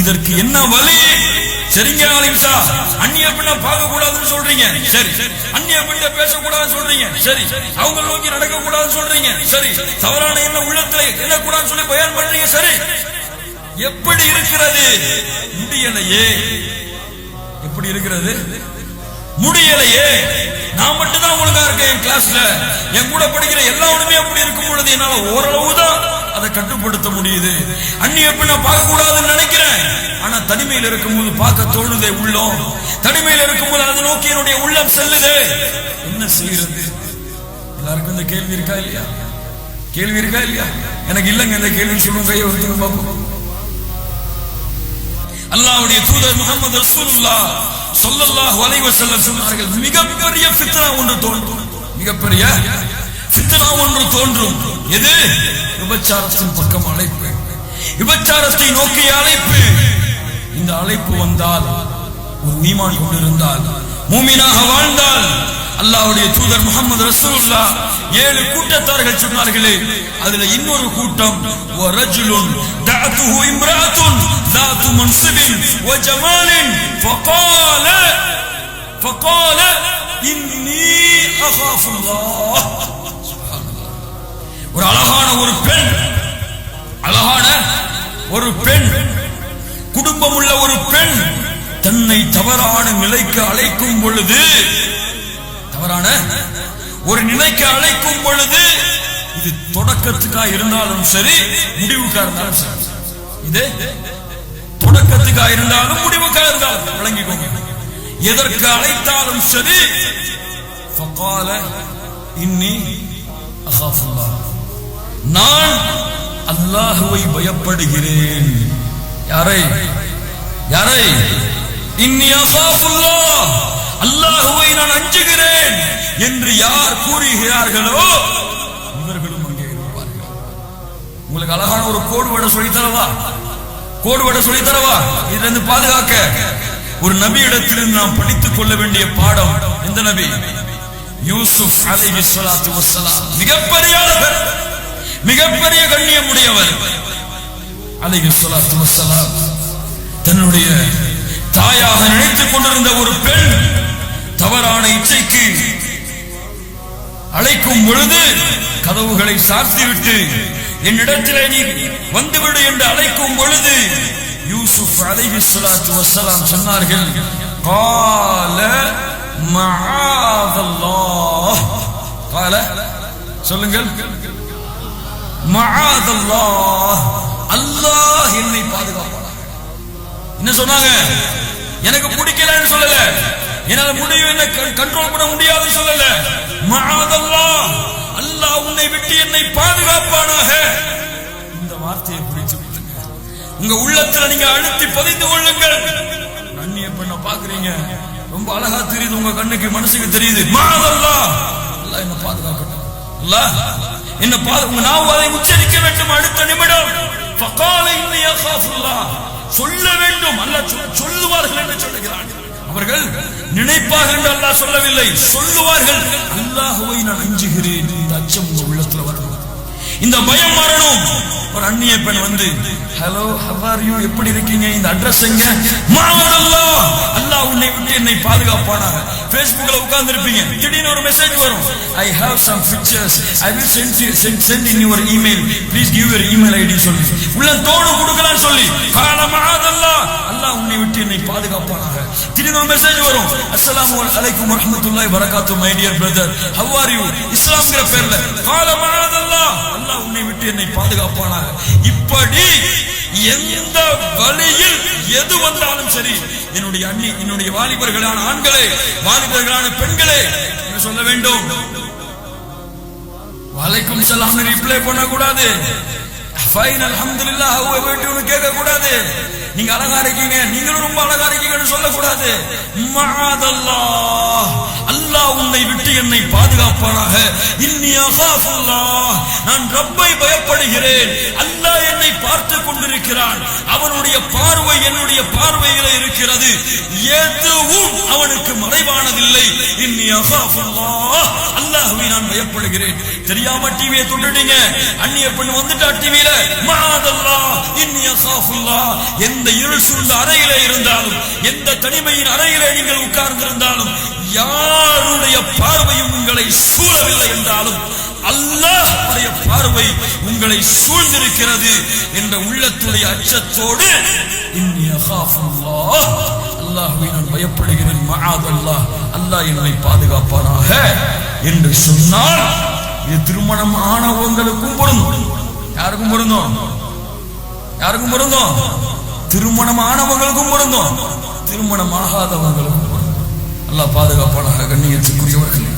இதற்கு என்ன வழி சரிங்க அலிம்சா அந்நிய பெண்ண பார்க்க கூடாதுன்னு சொல்றீங்க. சரி. அந்நிய பெண்ண பேசக்கூடாதுன்னு சொல்றீங்க. சரி. அவங்க நோக்கி நடக்க கூடாதுன்னு சொல்றீங்க. சரி. தவறான என்ன உள்ளத்துல என்ன கூடாதுன்னு சொல்லி பயன் பண்றீங்க. சரி. எப்படி இருக்கிறது? முடியலையே. எப்படி இருக்கிறது? முடியலையே. நான் மட்டும் தான் ஒழுங்கா இருக்கேன் என் கிளாஸ்ல என் கூட படிக்கிற எல்லாருமே அப்படி இருக்கும் பொழுது என்னால ஓரளவு தான் அதை கட்டுப்படுத்த முடியுது. அந்நிய பெண்ணை பார்க்க கூடாதுன்னு நினைக்கிறேன். ஆனா தனிமையில் இருக்கும்போது பார்க்க தோணுதே உள்ளம் தனிமையில் இருக்கும்போது அதை நோக்கி என்னுடைய உள்ளம் செல்லுது. என்ன செய்யறது? எல்லாருக்கும் இந்த கேள்வி இருக்கா இல்லையா? கேள்வி இருக்கா இல்லையா? எனக்கு இல்லைங்க இந்த கேள்வி சொல்லுங்க கையை வைத்துங்க பார்ப்போம். அல்லாவுடைய தூதர் முகமது ரசூலுல்லா ஸல்லல்லாஹு அலைஹி வஸல்லம் சொன்னார்கள் மிகப்பெரிய ஃபித்னா ஒன்று தோன்றும். மிகப்பெரிய ஃபித்னா ஒன்று தோன்றும் எது விபச்சாரத்தின் பக்கம் அழைப்பு விபச்சாரத்தை நோக்கிய அழைப்பு இந்த அழைப்பு வந்தால் ஒரு ஈமான் கொண்டிருந்தால் மூமினாக வாழ்ந்தால் அல்லாஹ்வுடைய தூதர் முகமது ரசூலுல்லா ஏழு கூட்டத்தார்கள் சொன்னார்களே அதுல இன்னொரு கூட்டம் ورجل دعته امرأة ذات منصب وجمال فقال فقال إني أخاف الله سبحان الله. ஒரு அழகான ஒரு பெண். அழகான ஒரு பெண். குடும்பம் உள்ள ஒரு பெண் தன்னை தவறான நிலைக்கு அழைக்கும் பொழுது தவறான ஒரு நிலைக்கு அழைக்கும் பொழுது இது தொடக்கத்துக்கா இருந்தாலும் சரி முடிவுக்கா இருந்தாலும் சரி. இது தொடக்கத்துக்கா இருந்தாலும் முடிவுக்கா இருந்தாலும் வழங்கிக்கோங்க எதற்கு அழைத்தாலும் சரி இன்னி அகாஃபுல்லாஹ். நான் அல்லாஹுவை பயப்படுகிறேன். யாரை? யாரை? அல்லாஹுவை நான் அஞ்சுகிறேன் என்று யார் கூறுகிறார்களோ இவர்களும் அங்கே இருப்பார்கள். உங்களுக்கு அழகான ஒரு கோடு வடை சொல்லி தரவா கோடு சொல்லி தரவா இதுல இருந்து பாதுகாக்க ஒரு நபி இடத்திலிருந்து நாம் படித்துக் கொள்ள வேண்டிய பாடம் எந்த நபி? யூசுப் அலை மிகப்பெரிய வஸ்ஸலாம் மிகப்பெரிய கண்ணியம் உடையவர் அலைஹி தன்னுடைய தாயாக நினைத்துக் கொண்டிருந்த ஒரு பெண் தவறான இச்சைக்கு அழைக்கும் பொழுது கதவுகளை சாத்திவிட்டு என்னிடத்திலே நீ வந்துவிடு என்று அழைக்கும் பொழுது யூசுப் அலைஹி ஸலாத்து வஸலாம் சொன்னார்கள் கால மஆதல்லாஹ் கால சொல்லுங்கள். மகாதல்லாஹ் அல்லாஹ் என்னை பாதுகாப்பான் என்ன சொன்னாங்க? எனக்கு பிடிக்கலன்னு சொல்லல. என்னால முடியும் என்ன கண்ட்ரோல் பண்ண முடியாதுன்னு சொல்லல. மகாதல்லாஹ் அல்லாஹ் உன்னை விட்டு என்னை பாதுகாப்பானாக. இந்த வார்த்தையை பிடிச்சு உங்க உள்ளத்துல நீங்க அழுத்தி பதிந்து கொள்ளுங்கள். நன்னிய பண்ண பாக்குறீங்க ரொம்ப அழகா தெரியுது உங்க கண்ணுக்கு மனசுக்கு தெரியுது. மாதல்லா எல்லாம் என்ன பாதுகாக்கட்டும். என்ன பாது உங்க நாவு அதை உச்சரிக்க வேண்டும். அடுத்த நிமிடம் சொல்ல வேண்டும். அல்லாஹ் சொல்லுவார்கள் என்று சொல்லுகிறான். அவர்கள் நினைப்பார்கள் என்று அல்லாஹ் சொல்லவில்லை. சொல்லுவார்கள் அல்லாஹுவை நான் அஞ்சுகிறேன். இந்த அச்சம் உள்ளத்துல வரணும். இந்த பயம் வரணும். ஒரு அந்நிய பெண் வந்து ஹலோ ஹவார் யூ எப்படி இருக்கீங்க? இந்த அட்ரஸ் எங்க? மாமன் அல்லாஹ். அல்லாஹ் உன்னை விட்டு என்னை பாதுகாப்பானாக. Facebookல உட்கார்ந்து இருப்பீங்க திடீர்னு ஒரு மெசேஜ் வரும். I have some pictures I will send you send send in your email please give your email ID சொல்லி. உள்ள தோணு கொடுக்கலாம் சொல்லி. கால மகாதல்லாஹ் அல்லாஹ் உன்னை விட்டு என்னை பாதுகாப்பானாக. திடீர்னு ஒரு மெசேஜ் வரும். அஸ்ஸலாமு அலைக்கும் வரஹ்மத்துல்லாஹி வரகாத்து my dear brother how are you இஸ்லாம்ங்கிற பேர்ல. கால மகாதல்லாஹ் அல்லாஹ் உன்னை விட்டு என்னை பாதுகாப்பானாக. இப்படி எந்த வழியில் எது வந்தாலும் சரி என்னுடைய அண்ணி என்னுடைய வாலிபர்களான ஆண்களே வாலிபர்களான பெண்களே சொல்ல வேண்டும்? வலைக்கும் சலாம் ரிப்ளை பண்ண கூடாது ஃபைன் அல்ஹம்துலில்லாஹ் ஹவ் எவர்டி கேட்க கூடாது நீங்க அழகா இருக்கீங்க நீங்களும் ரொம்ப அழகா இருக்கீங்கன்னு சொல்லக்கூடாது. மஆதல்லாஹ் விட்டு என்னை பாதுகாப்பானாக? இன்னி அகாஃபுல்லாஹ் நான் ரப்பை பயப்படுகிறேன். அல்லாஹ் என்னை பார்த்து கொண்டிருக்கிறான். அவனுடைய பார்வை என்னுடைய பார்வையில இருக்கிறது. எதுவும் அவனுக்கு மறைவானதில்லை. இன்னி அகாஃபுல்லாஹ் அல்லாஹ்வை நான் பயப்படுகிறேன். தெரியாம டிவியை தொட்டுட்டீங்க. அந்நிய பெண் வந்துட்டா டிவியில மாதல்லா இன்னி சாஃபுல்லா எந்த இருள் சூழ்ந்த அறையில இருந்தாலும் எந்த தனிமையின் அறையில நீங்கள் உட்கார்ந்திருந்தாலும் யாருடைய பார்வையும் உங்களை சூழவில்லை என்றாலும் அல்லாஹுடைய பார்வை உங்களை சூழ்ந்திருக்கிறது என்ற உள்ளத்துடைய அச்சத்தோடு இன்னி நான் பயப்படுகிறேன். மஆதல்லாஹ் அல்லாஹ் என்னை பாதுகாப்பானாக என்று சொன்னால் இது திருமணம் ஆனவங்களுக்கும் பொருந்தும். யாருக்கும் பொருந்தும்? யாருக்கும் பொருந்தும்? திருமணம் ஆனவங்களுக்கும் பொருந்தும். திருமணம் ஆகாதவங்களுக்கும் நல்லா அல்லாஹ் பாதுகாப்பானாக கண்ணியத்துக்குரியவர்களே